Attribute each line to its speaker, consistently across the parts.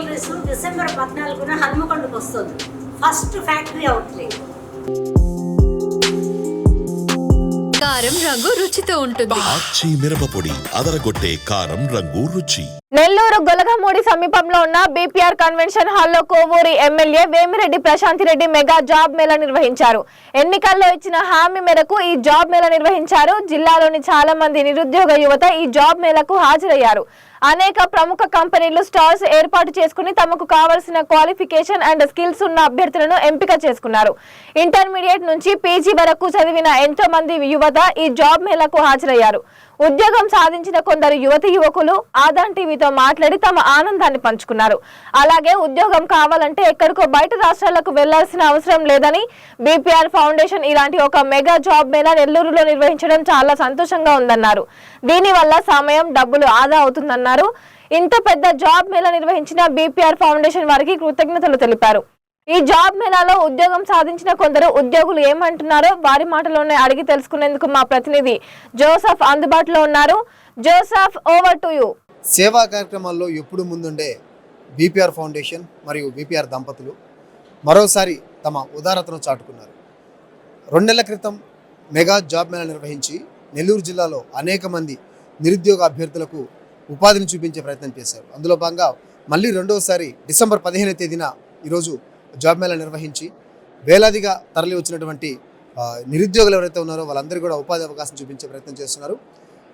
Speaker 1: Jewelleries December పద్నాలుగున హన్మకొండకు వస్తుంది. First factory outlet
Speaker 2: కారం రంగు రుచితో ఉంటుంది.
Speaker 3: ఆచి మిరపపొడి అదరగొట్టే కారం రంగు రుచి.
Speaker 4: నెల్లూరు గొలగమూడి సమీపంలో ఉన్న బీపీఆర్ కన్వెన్షన్ హాల్లో Kovuri MLA Vemireddy Prasanthi Reddy mega job mela నిర్వహించారు. ఎన్నికల్లో ఇచ్చిన హామీ మేరకు ఈ జాబ్ మేళా నిర్వహించారు. జిల్లాలోని చాలా మంది నిరుద్యోగ యువత ఈ జాబ్ మేళకు హాజరయ్యారు. అనేక ప్రముఖ కంపెనీలు స్టాల్స్ ఏర్పాటు చేసుకుని తమకు కావలసిన క్వాలిఫికేషన్ అండ్ స్కిల్స్ ఉన్న అభ్యర్థులను ఎంపిక చేసుకున్నారు. ఇంటర్మీడియట్ నుంచి పీజీ వరకు చదివిన ఎంతో మంది యువత ఈ జాబ్ మేళకు హాజరయ్యారు. ఉద్యోగం సాధించిన కొందరు యువతి యువకులు ఆదాన్ టీవీతో మాట్లాడి తమ ఆనందాన్ని పంచుకున్నారు. అలాగే ఉద్యోగం కావాలంటే ఎక్కడికో బయట రాష్ట్రాలకు వెళ్ళాల్సిన అవసరం లేదని బీపీఆర్ ఫౌండేషన్ ఇలాంటి ఒక మెగా జాబ్ మేళా నెల్లూరులో నిర్వహించడం చాలా సంతోషంగా ఉందన్నారు. దీనివల్ల సమయం డబ్బులు ఆదా అవుతుందన్నారు. ఇంత పెద్ద జాబ్ మేళా నిర్వహించిన బీపీఆర్ ఫౌండేషన్ వారికి కృతజ్ఞతలు తెలిపారు. ఈ జాబ్ మేళాలో ఉద్యోగం సాధించిన కొందరు ఉద్యోగులు ఏమంటున్నారో వారి మాటలోనే అడిగి తెలుసుకునేందుకు మా ప్రతినిధి జోసఫ్ అందుబాటులో ఉన్నారు. జోసఫ్ ఓవర్ టు యూ
Speaker 5: సేవా కార్యక్రమాల్లో ఎప్పుడు ముందుండే బీపీఆర్ ఫౌండేషన్ మరియు బీపీఆర్ దంపతులు మరోసారి తమ ఉదారతను చాటుకున్నారు. రెండు నెలల క్రితం మెగా జాబ్ మేళా నిర్వహించి నెల్లూరు జిల్లాలో అనేక మంది నిరుద్యోగ అభ్యర్థులకు ఉపాధిని చూపించే ప్రయత్నం చేశారు. అందులో భాగంగా మళ్ళీ రెండవసారి డిసెంబర్ పదిహేనవ తేదీన ఈరోజు జాబ్ మేళా నిర్వహించి వేలాదిగా తరలి వచ్చినటువంటి నిరుద్యోగులు ఎవరైతే ఉన్నారో వాళ్ళందరికీ కూడా ఉపాధి అవకాశం చూపించే ప్రయత్నం చేస్తున్నారు.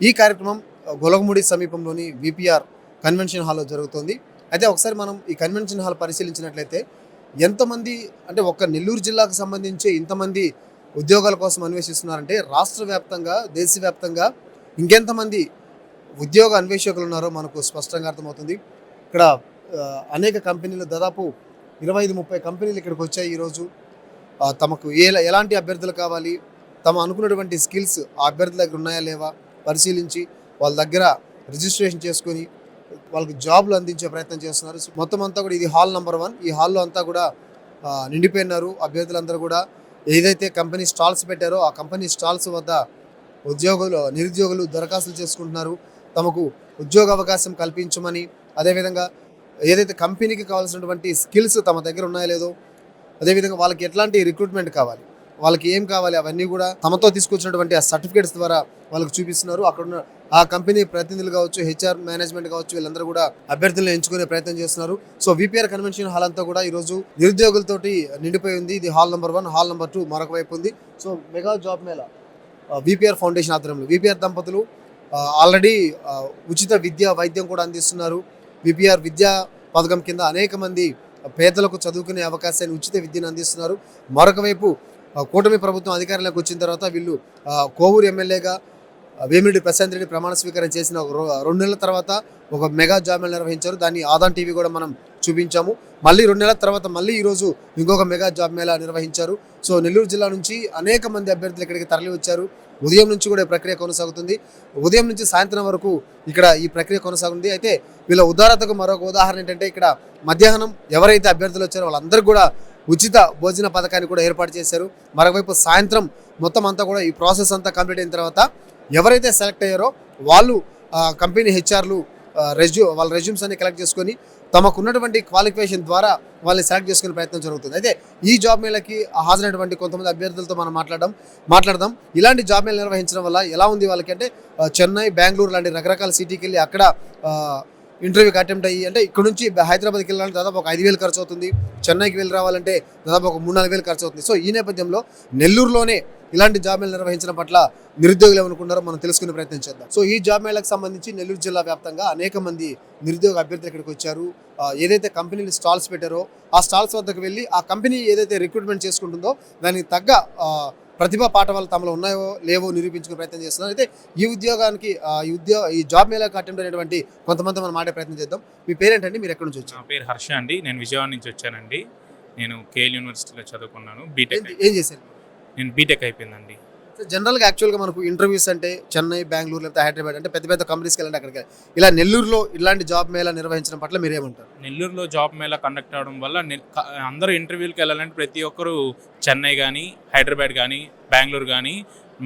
Speaker 5: ఈ కార్యక్రమం గొలగముడి సమీపంలోని విపిఆర్ కన్వెన్షన్ హాల్లో జరుగుతోంది. అయితే ఒకసారి మనం ఈ కన్వెన్షన్ హాల్ పరిశీలించినట్లయితే ఎంతమంది అంటే ఒక్క నెల్లూరు జిల్లాకు సంబంధించి ఇంతమంది ఉద్యోగాల కోసం అన్వేషిస్తున్నారంటే రాష్ట్ర వ్యాప్తంగా దేశవ్యాప్తంగా ఇంకెంతమంది ఉద్యోగ అన్వేషకులు ఉన్నారో మనకు స్పష్టంగా అర్థమవుతుంది. ఇక్కడ అనేక కంపెనీలు దాదాపు ఇరవై ఐదు ముప్పై కంపెనీలు ఇక్కడికి వచ్చాయి ఈరోజు. తమకు ఏ ఎలాంటి అభ్యర్థులు కావాలి? తమ అనుకున్నటువంటి స్కిల్స్ ఆ అభ్యర్థుల దగ్గర ఉన్నాయా లేవా? పరిశీలించి వాళ్ళ దగ్గర రిజిస్ట్రేషన్ చేసుకొని వాళ్ళకి జాబ్లు అందించే ప్రయత్నం చేస్తున్నారు. మొత్తం అంతా కూడా ఇది హాల్ నెంబర్ వన్. ఈ హాల్లో అంతా కూడా నిండిపోయినారు అభ్యర్థులందరూ కూడా. ఏదైతే కంపెనీ స్టాల్స్ పెట్టారో ఆ కంపెనీ స్టాల్స్ వద్ద ఉద్యోగులు నిరుద్యోగులు దరఖాస్తులు చేసుకుంటున్నారు. తమకు ఉద్యోగ అవకాశం కల్పించమని అదేవిధంగా ఏదైతే కంపెనీకి కావాల్సినటువంటి స్కిల్స్ తమ దగ్గర ఉన్నాయో లేదో అదేవిధంగా వాళ్ళకి ఎట్లాంటి రిక్రూట్మెంట్ కావాలి వాళ్ళకి ఏం కావాలి అవన్నీ కూడా తమతో తీసుకొచ్చినటువంటి ఆ సర్టిఫికేట్స్ ద్వారా వాళ్ళకి చూపిస్తున్నారు. అక్కడ ఉన్న ఆ కంపెనీ ప్రతినిధులు కావచ్చు హెచ్ఆర్ మేనేజ్మెంట్ కావచ్చు వీళ్ళందరూ కూడా అభ్యర్థులను ఎంచుకునే ప్రయత్నం చేస్తున్నారు. సో విపిఆర్ కన్వెన్షన్ హాల్ అంతా కూడా ఈరోజు నిరుద్యోగులతోటి నిండిపోయి ఉంది. ఇది hall number one hall number two మరొక వైపు ఉంది. So mega job mela VPR foundation ఆధ్వర్యంలో విపిఆర్ దంపతులు ఆల్రెడీ ఉచిత విద్య వైద్యం కూడా అందిస్తున్నారు. విపిఆర్ విద్యా పథకం కింద అనేక మంది పేదలకు చదువుకునే అవకాశాన్ని ఉచిత విద్యను అందిస్తున్నారు. మరొక వైపు కూటమి ప్రభుత్వం అధికారంలోకి వచ్చిన తర్వాత వీళ్ళు కోవూరు ఎమ్మెల్యేగా వేమిరెడ్డి ప్రశాంత్ రెడ్డి ప్రమాణ స్వీకారం చేసిన రెండు నెలల తర్వాత ఒక మెగా జాబ్ నిర్వహించారు. దాన్ని ఆదాన్ టీవీ కూడా మనం చూపించాము. మళ్ళీ రెండు నెలల తర్వాత మళ్ళీ ఈరోజు ఇంకొక మెగా జాబ్ మేళా నిర్వహించారు. సో నెల్లూరు జిల్లా నుంచి అనేక మంది అభ్యర్థులు ఇక్కడికి తరలి వచ్చారు. ఉదయం నుంచి కూడా ఈ ప్రక్రియ కొనసాగుతుంది. ఉదయం నుంచి సాయంత్రం వరకు ఇక్కడ ఈ ప్రక్రియ కొనసాగుతుంది. అయితే వీళ్ళ ఉదారతకు మరొక ఉదాహరణ ఏంటంటే ఇక్కడ మధ్యాహ్నం ఎవరైతే అభ్యర్థులు వచ్చారో వాళ్ళందరూ కూడా ఉచిత భోజన పథకాన్ని కూడా ఏర్పాటు చేశారు. మరొకవైపు సాయంత్రం మొత్తం అంతా కూడా ఈ ప్రాసెస్ అంతా కంప్లీట్ అయిన తర్వాత ఎవరైతే సెలెక్ట్ అయ్యారో వాళ్ళు కంపెనీ హెచ్ఆర్లు రెజ్యూ వాళ్ళ రెజ్యూమ్స్ అన్ని కలెక్ట్ చేసుకొని తమకు ఉన్నటువంటి క్వాలిఫికేషన్ ద్వారా వాళ్ళని సెలెక్ట్ చేసుకునే ప్రయత్నం జరుగుతుంది. అయితే ఈ జాబ్ మేళకి హాజరైనటువంటి కొంతమంది అభ్యర్థులతో మనం మాట్లాడడం మాట్లాడదాం. ఇలాంటి జాబ్ మేళ నిర్వహించడం వల్ల ఎలా ఉంది వాళ్ళకి అంటే చెన్నై బెంగళూరు లాంటి రకరకాల సిటీకి వెళ్ళి అక్కడ ఇంటర్వ్యూకి అటెంప్ట్ అయ్యి అంటే ఇక్కడ నుంచి హైదరాబాద్కి వెళ్ళాలంటే దాదాపు ఒక ఐదు వేలు ఖర్చు అవుతుంది. చెన్నైకి వెళ్ళి రావాలంటే దాదాపు ఒక మూడు నాలుగు వేలు ఖర్చు అవుతుంది. సో ఈ నేపథ్యంలో నెల్లూరులోనే ఇలాంటి జాబ్ మేళ నిర్వహించడం పట్ల నిరుద్యోగులు ఏమనుకున్నారో మనం తెలుసుకునే ప్రయత్నం చేద్దాం. సో ఈ జాబ్ మేళకు సంబంధించి నెల్లూరు జిల్లా వ్యాప్తంగా అనేక మంది నిరుద్యోగ అభ్యర్థులు ఇక్కడికి వచ్చారు. ఏదైతే కంపెనీలు స్టాల్స్ పెట్టారో ఆ స్టాల్స్ వద్దకు వెళ్ళి ఆ కంపెనీ ఏదైతే రిక్రూట్మెంట్ చేసుకుంటుందో దానికి తగ్గ ప్రతిభా పాఠవాలు తమలో ఉన్నాయో లేవో నిరూపించుకునే ప్రయత్నం చేస్తున్నారు. అయితే ఈ ఉద్యోగానికి ఈ ఉద్యోగ ఈ జాబ్ మేళకు అటెంప్ట్ అయినటువంటి కొంతమంది మనం మాడే ప్రయత్నం చేద్దాం. మీ పేరేంటండి? మీరు ఎక్కడి నుంచి వచ్చారు?
Speaker 6: నా పేరు హర్ష అండి. నేను విజయవాడ నుంచి వచ్చానండి. నేను కేఎల్ యూనివర్సిటీలో చదువుకున్నాను బీటెక్
Speaker 5: ఏం- ఏం చేశారు?
Speaker 6: నేను బీటెక్ అయిపోయిందండి.
Speaker 5: సో జనరల్గా యాక్చువల్గా మనకు ఇంటర్వ్యూస్ అంటే చెన్నై బెంగళూరు లేకపోతే హైదరాబాద్ అంటే పెద్ద పెద్ద కంపెనీస్కి వెళ్ళండి అక్కడికి. ఇలా నెల్లూరులో ఇలాంటి జాబ్ మేళా నిర్వహించడం పట్ల మీరు ఏమంటారు?
Speaker 6: నెల్లూరులో జాబ్ మేళా కండక్ట్ అవ్వడం వల్ల అందరూ ఇంటర్వ్యూలకు వెళ్ళాలంటే ప్రతి ఒక్కరు చెన్నై కానీ హైదరాబాద్ కానీ బెంగళూరు కానీ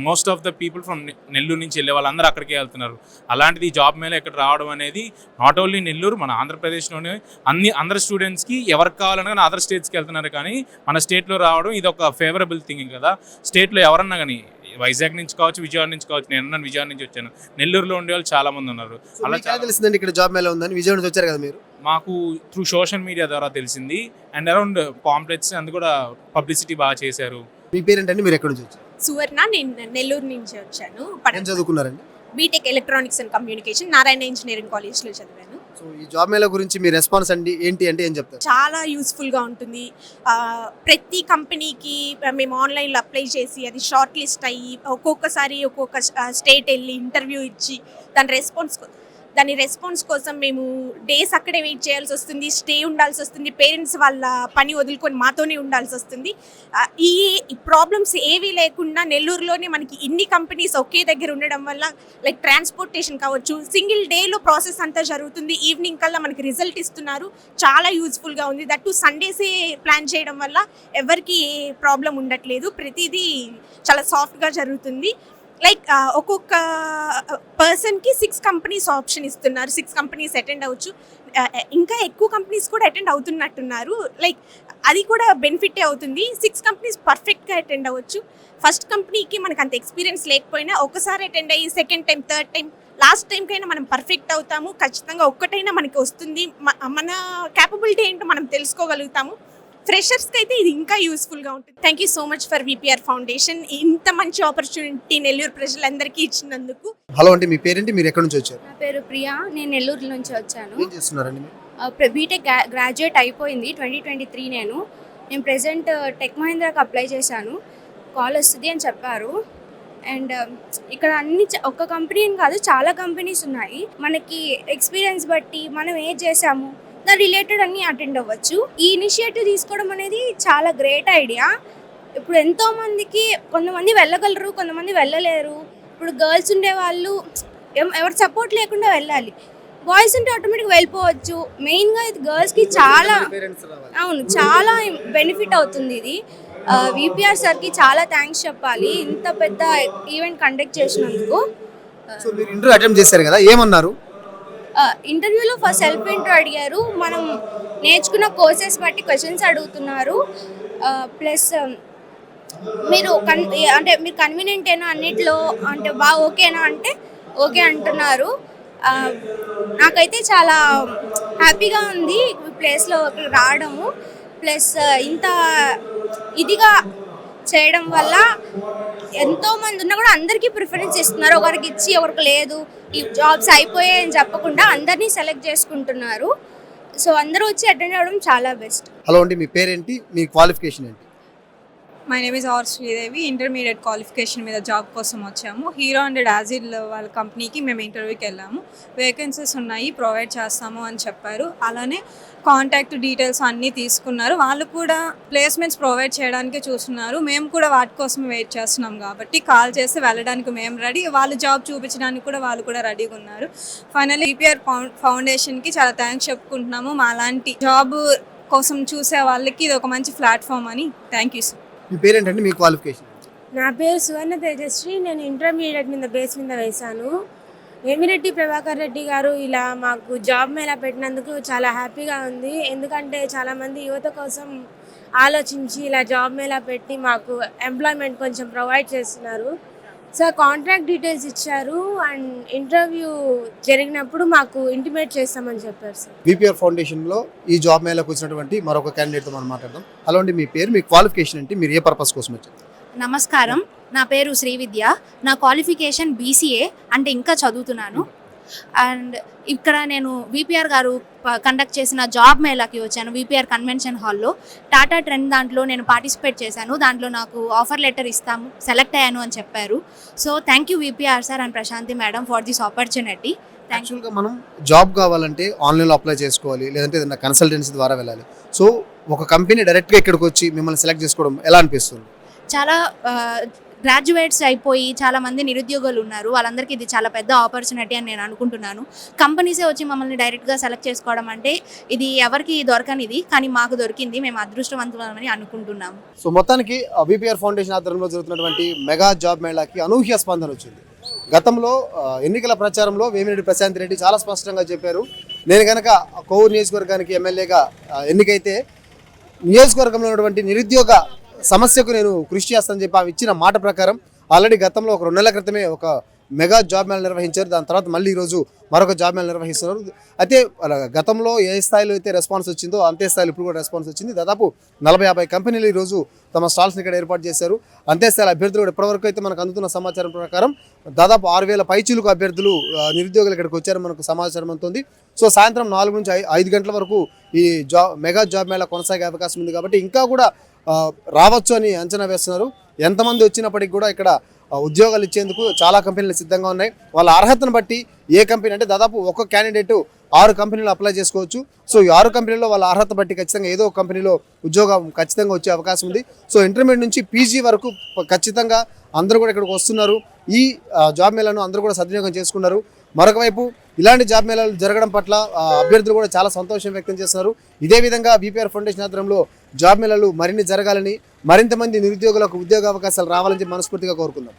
Speaker 6: most of the people from Nellore నుంచి వెళ్ళే వాళ్ళందరూ అక్కడికే వెళ్తున్నారు. అలాంటిది జాబ్ మేళ ఇక్కడ రావడం అనేది నాట్ ఓన్లీ నెల్లూరు మన ఆంధ్రప్రదేశ్లోనే అన్ని అందరు స్టూడెంట్స్కి ఎవరికి కావాలన్నా కానీ అదర్ స్టేట్స్కి వెళ్తున్నారు కానీ మన స్టేట్లో రావడం ఇది ఒక ఫేవరబుల్ థింగ్ కదా స్టేట్లో ఎవరన్నా కానీ వైజాగ్ నుంచి కావచ్చు విజయవాడ నుంచి కావచ్చు నేను విజయవాడ నుంచి వచ్చాను నెల్లూరులో ఉండే వాళ్ళు చాలా మంది ఉన్నారు. అలా
Speaker 5: తెలిసిందండి ఇక్కడ జాబ్ మేళ ఉందని? విజయవాడ నుంచి వచ్చారు కదా మీరు?
Speaker 6: మాకు త్రూ సోషల్ మీడియా ద్వారా తెలిసింది. అండ్ అరౌండ్ పాంప్లెట్స్ అందు కూడా పబ్లిసిటీ బాగా చేశారు.
Speaker 5: మీ పేరేంటండి? మీరు ఎక్కడి నుంచి వచ్చారు?
Speaker 7: సువర్ణ నేను నెల్లూరు నుంచి వచ్చాను.
Speaker 5: ఏం చదువుకున్నారండి?
Speaker 7: B Tech electronics and communication Narayana engineering కాలేజ్లో చదివాను.
Speaker 5: సో ఈ జాబ్ మేళ గురించి మీ రెస్పాన్స్ అండి ఏంటి అంటే ఏం చెప్తారు?
Speaker 7: చాలా యూస్ఫుల్గా ఉంటుంది. ఆ, ప్రతి కంపెనీకి మేము ఆన్లైన్లో అప్లై చేసి అది షార్ట్ లిస్ట్ అయ్యి ఒక్కొక్కసారి ఒక్కొక్క స్టేట్ వెళ్ళి ఇంటర్వ్యూ ఇచ్చి దాని రెస్పాన్స్ దాని రెస్పాన్స్ కోసం మేము డేస్ అక్కడే వెయిట్ చేయాల్సి వస్తుంది స్టే ఉండాల్సి వస్తుంది పేరెంట్స్ వాళ్ళ పని వదులుకొని మాతోనే ఉండాల్సి వస్తుంది. ఈ ప్రాబ్లమ్స్ ఏవీ లేకుండా నెల్లూరులోనే మనకి ఇన్ని కంపెనీస్ ఒకే దగ్గర ఉండడం వల్ల లైక్ ట్రాన్స్పోర్టేషన్ కావచ్చు సింగిల్ డేలో ప్రాసెస్ అంతా జరుగుతుంది. ఈవినింగ్ కల్లా మనకి రిజల్ట్ ఇస్తున్నారు. చాలా యూజ్ఫుల్గా ఉంది. దట్ టు సండేసే ప్లాన్ చేయడం వల్ల ఎవరికి ఏ ప్రాబ్లం ఉండట్లేదు. ప్రతిదీ చాలా సాఫ్ట్గా జరుగుతుంది. లైక్ uh, ఒక్కొక్క పర్సన్కి సిక్స్ కంపెనీస్ ఆప్షన్ ఇస్తున్నారు. సిక్స్ కంపెనీస్ అటెండ్ అవ్వచ్చు. Uh, uh, ఇంకా ఎక్కువ కంపెనీస్ కూడా అటెండ్ అవుతున్నట్టున్నారు. లైక్ అది కూడా బెనిఫిటే అవుతుంది. సిక్స్ కంపెనీస్ పర్ఫెక్ట్గా అటెండ్ అవ్వచ్చు. ఫస్ట్ కంపెనీకి మనకు అంత ఎక్స్పీరియన్స్ లేకపోయినా ఒకసారి అటెండ్ అయ్యి second time third time last టైంకైనా మనం పర్ఫెక్ట్ అవుతాము. ఖచ్చితంగా ఒక్కటైనా మనకి వస్తుంది. మన క్యాపబిలిటీ ఏంటో మనం తెలుసుకోగలుగుతాము. ఫ్రెషర్స్కి అయితే ఇది ఇంకా యూస్ఫుల్గా ఉంటుంది. Thank you so much for VPR foundation ఇంత మంచి ఆపర్చునిటీ నెల్లూరు ప్రజలందరికీ ఇచ్చినందుకు.
Speaker 5: హలో అండి మీ పేరేంటి? మీరు ఎక్కడి నుంచి వచ్చారు?
Speaker 8: నా పేరు ప్రియా. నేను నెల్లూరు నుంచి వచ్చాను.
Speaker 5: ఏం చేస్తున్నారండి మీరు?
Speaker 8: బీటెక్ గ్రా- గ్రాడ్యుయేట్ అయిపోయింది. ట్వంటీ ట్వంటీ త్రీ నేను నేను ప్రెసెంట్ టెక్ మహీంద్రాకి అప్లై చేశాను. కాల్ వస్తుంది అని చెప్పారు. అండ్ ఇక్కడ అన్ని చ- ఒక్క కంపెనీ అని కాదు చాలా కంపెనీస్ ఉన్నాయి. మనకి ఎక్స్పీరియన్స్ బట్టి మనం ఏం చేసాము దాని రిలేటెడ్ అన్ని అటెండ్ అవ్వచ్చు. ఈ ఇనిషియేటివ్ తీసుకోవడం అనేది చాలా గ్రేట్ ఐడియా. ఇప్పుడు ఎంతో మందికి కొంతమంది వెళ్ళగలరు కొంతమంది వెళ్ళలేరు. ఇప్పుడు గర్ల్స్ ఉండే వాళ్ళు ఎవరి సపోర్ట్ లేకుండా వెళ్ళాలి. బాయ్స్ ఉంటే ఆటోమేటిక్గా వెళ్ళిపోవచ్చు. మెయిన్గా ఇది గర్ల్స్కి చాలా అవును చాలా బెనిఫిట్ అవుతుంది ఇది. విపిఆర్ సార్కి చాలా థ్యాంక్స్ చెప్పాలి. ఇంత పెద్ద ఈవెంట్ కండక్ట్ చేసినందుకు.
Speaker 5: ఇంటర్వ్యూ అటెంప్ట్ చేశారు కదా ఏమన్నారు?
Speaker 8: ఇంటర్వ్యూలో ఫస్ట్ సెల్ఫ్ ఇంటర్వ్యూ అడిగారు. మనం నేర్చుకున్న కోర్సెస్ బట్టి క్వశ్చన్స్ అడుగుతున్నారు. ప్లస్ మీరు కన్ అంటే మీరు కన్వీనియంటేనా అన్నిట్లో? అంటే బాగా ఓకేనా అంటే ఓకే అంటున్నారు. నాకైతే చాలా హ్యాపీగా ఉంది ప్లేస్లో రావడము. ప్లస్ ఇంత ఇదిగా చేయడం వల్ల ఎంతో మంది ఉన్నా కూడా అందరికీ ప్రిఫరెన్స్ ఇస్తున్నారు. ఒకరికి ఇచ్చి ఒకరికి లేదు. ఈ జాబ్స్ అయిపోయాయి అని చెప్పకుండా అందరినీ సెలెక్ట్ చేసుకుంటున్నారు. సో అందరూ వచ్చి అటెండ్ అవ్వడం చాలా బెస్ట్
Speaker 5: హలో అండి మీ పేరేంటి? మీ క్వాలిఫికేషన్ ఏంటి?
Speaker 9: My name is R Sridevi intermediate qualification మీద జాబ్ కోసం వచ్చాము. హీరో అండ్ డాజిల్ వాళ్ళ కంపెనీకి మేము ఇంటర్వ్యూకి వెళ్ళాము. వేకెన్సీస్ ఉన్నాయి ప్రొవైడ్ చేస్తాము అని చెప్పారు. అలానే కాంటాక్ట్ డీటెయిల్స్ అన్నీ తీసుకున్నారు. వాళ్ళు కూడా ప్లేస్మెంట్స్ ప్రొవైడ్ చేయడానికి చూస్తున్నారు. మేము కూడా వాటి కోసం వెయిట్ చేస్తున్నాం కాబట్టి కాల్ చేసి వెళ్ళడానికి మేము రెడీ వాళ్ళు జాబ్ చూపించడానికి కూడా వాళ్ళు కూడా రెడీగా ఉన్నారు. ఫైనల్లీ ఈపీఆర్ ఫౌండేషన్కి చాలా థ్యాంక్స్ చెప్పుకుంటున్నాము. మా లాంటి జాబ్ కోసం చూసే వాళ్ళకి ఇది ఒక మంచి ప్లాట్ఫామ్ అని. థ్యాంక్ యూ సార్
Speaker 5: మీ పేరేంటండి? మీ క్వాలిఫికేషన్
Speaker 10: నా పేరు సువర్ణ తేజశ్రీ. నేను ఇంటర్మీడియట్ మీద బేస్ మీద వేశాను. ఎమిరెడ్డి ప్రభాకర్ రెడ్డి గారు ఇలా మాకు జాబ్ మేళా పెట్టినందుకు చాలా హ్యాపీగా ఉంది. ఎందుకంటే చాలామంది యువత కోసం ఆలోచించి ఇలా జాబ్ మేళా పెట్టి మాకు ఎంప్లాయ్మెంట్ కొంచెం ప్రొవైడ్ చేస్తున్నారు. సార్ కాంట్రాక్ట్ డీటెయిల్స్ ఇచ్చారు అండ్ ఇంటర్వ్యూ జరిగినప్పుడు మాకు ఇంటిమేట్ చేస్తామని చెప్పారు సార్.
Speaker 5: బీపీఆర్ ఫౌండేషన్లో ఈ జాబ్ మేళకు వచ్చినటువంటి మరొక క్యాండిడేట్తో మనం మాట్లాడదాం. హలో అండి మీ పేరు మీ క్వాలిఫికేషన్ ఏంటి మీరు ఏ పర్పస్ కోసం వచ్చారు?
Speaker 11: నమస్కారం నా పేరు శ్రీవిద్య నా క్వాలిఫికేషన్ బీసీఏ అంటే ఇంకా చదువుతున్నాను. అండ్ ఇక్కడ నేను విపిఆర్ గారు కండక్ట్ చేసిన జాబ్ మేళాకి వచ్చాను విపిఆర్ కన్వెన్షన్ హాల్లో టాటా ట్రెండ్ దాంట్లో నేను పార్టిసిపేట్ చేశాను దాంట్లో నాకు ఆఫర్ లెటర్ ఇస్తాము సెలెక్ట్ అయ్యాను అని చెప్పారు. So thank you VPR sir and Prasanthi madam for this opportunity
Speaker 5: యాక్చువల్గా మనం జాబ్ కావాలంటే ఆన్లైన్లో అప్లై చేసుకోవాలి లేదంటే ఏదైనా కన్సల్టెన్సీ ద్వారా వెళ్ళాలి. సో ఒక కంపెనీ డైరెక్ట్గా ఇక్కడికి వచ్చి మిమ్మల్ని సెలెక్ట్ చేసుకోవడం ఎలా అనిపిస్తుంది?
Speaker 11: చాలా గ్రాడ్యుయేట్స్ అయిపోయి చాలా మంది నిరుద్యోగులు ఉన్నారు. వాళ్ళందరికీ ఇది చాలా పెద్ద ఆపర్చునిటీ అని నేను అనుకుంటున్నాను. కంపెనీసే వచ్చి మమ్మల్ని డైరెక్ట్గా సెలెక్ట్ చేసుకోవడం అంటే ఇది ఎవరికి దొరకనిది కానీ మాకు దొరికింది. మేము అదృష్టవంతమని అనుకుంటున్నాం
Speaker 5: సో మొత్తానికి బీపీఆర్ ఫౌండేషన్ ఆధ్వర్యంలో జరుగుతున్నటువంటి మెగా జాబ్ మేళాకి అనూహ్య స్పందన వచ్చింది. గతంలో ఎన్నికల ప్రచారంలో వేమిరెడ్డి ప్రశాంత్ రెడ్డి చాలా స్పష్టంగా చెప్పారు. నేను కనుక కోవూరు నియోజకవర్గానికి ఎమ్మెల్యేగా ఎన్నికైతే నియోజకవర్గంలో ఉన్నటువంటి నిరుద్యోగ సమస్యకు నేను కృషి చేస్తానని చెప్పి ఆమె ఇచ్చిన మాట ప్రకారం ఆల్రెడీ గతంలో ఒక రెండు నెలల క్రితమే ఒక మెగా జాబ్ మేళ నిర్వహించారు. దాని తర్వాత మళ్ళీ ఈరోజు మరొక జాబ్ మేళ నిర్వహిస్తున్నారు. అయితే అలా గతంలో ఏ స్థాయిలో అయితే రెస్పాన్స్ వచ్చిందో అంతే స్థాయిలో ఇప్పుడు కూడా రెస్పాన్స్ వచ్చింది. దాదాపు నలభై యాభై కంపెనీలు ఈరోజు తమ స్టాల్స్ని ఇక్కడ ఏర్పాటు చేశారు. అంతే స్థాయి అభ్యర్థులు కూడా ఇప్పటివరకు అయితే మనకు అందుతున్న సమాచారం ప్రకారం దాదాపు ఆరు వేల పైచీలకు అభ్యర్థులు నిరుద్యోగులు ఇక్కడికి వచ్చారని మనకు సమాచారం అందుతుంది. సో సాయంత్రం నాలుగు నుంచి ఐ- ఐదు గంటల వరకు ఈ జాబ్ మెగా జాబ్ మేళ కొనసాగే అవకాశం ఉంది కాబట్టి ఇంకా కూడా రావచ్చు అని అంచనా వేస్తున్నారు. ఎంతమంది వచ్చినప్పటికి కూడా ఇక్కడ ఉద్యోగాలు ఇచ్చేందుకు చాలా కంపెనీలు సిద్ధంగా ఉన్నాయి. వాళ్ళ అర్హతను బట్టి ఏ కంపెనీ అంటే దాదాపు ఒక్క క్యాండిడేట్ ఆరు కంపెనీలు అప్లై చేసుకోవచ్చు. సో ఈ ఆరు కంపెనీలో వాళ్ళ అర్హత బట్టి ఖచ్చితంగా ఏదో ఒక కంపెనీలో ఉద్యోగం ఖచ్చితంగా వచ్చే అవకాశం ఉంది. సో ఇంటర్మీడియట్ నుంచి పీజీ వరకు ఖచ్చితంగా అందరూ కూడా ఇక్కడికి వస్తున్నారు. ఈ జాబ్ మేళాను అందరూ కూడా సద్వినియోగం చేసుకున్నారు. మరొక వైపు ఇలాంటి జాబ్ మేళాలు జరగడం పట్ల అభ్యర్థులు కూడా చాలా సంతోషం వ్యక్తం చేస్తున్నారు. ఇదే విధంగా బీపీఆర్ ఫౌండేషన్ ఆధ్వర్యంలో జాబ్ మేళాలు మరిన్ని జరగాలని మరింత మంది నిరుద్యోగులకు ఉద్యోగ అవకాశాలు రావాలని మనస్ఫూర్తిగా కోరుకుందాం.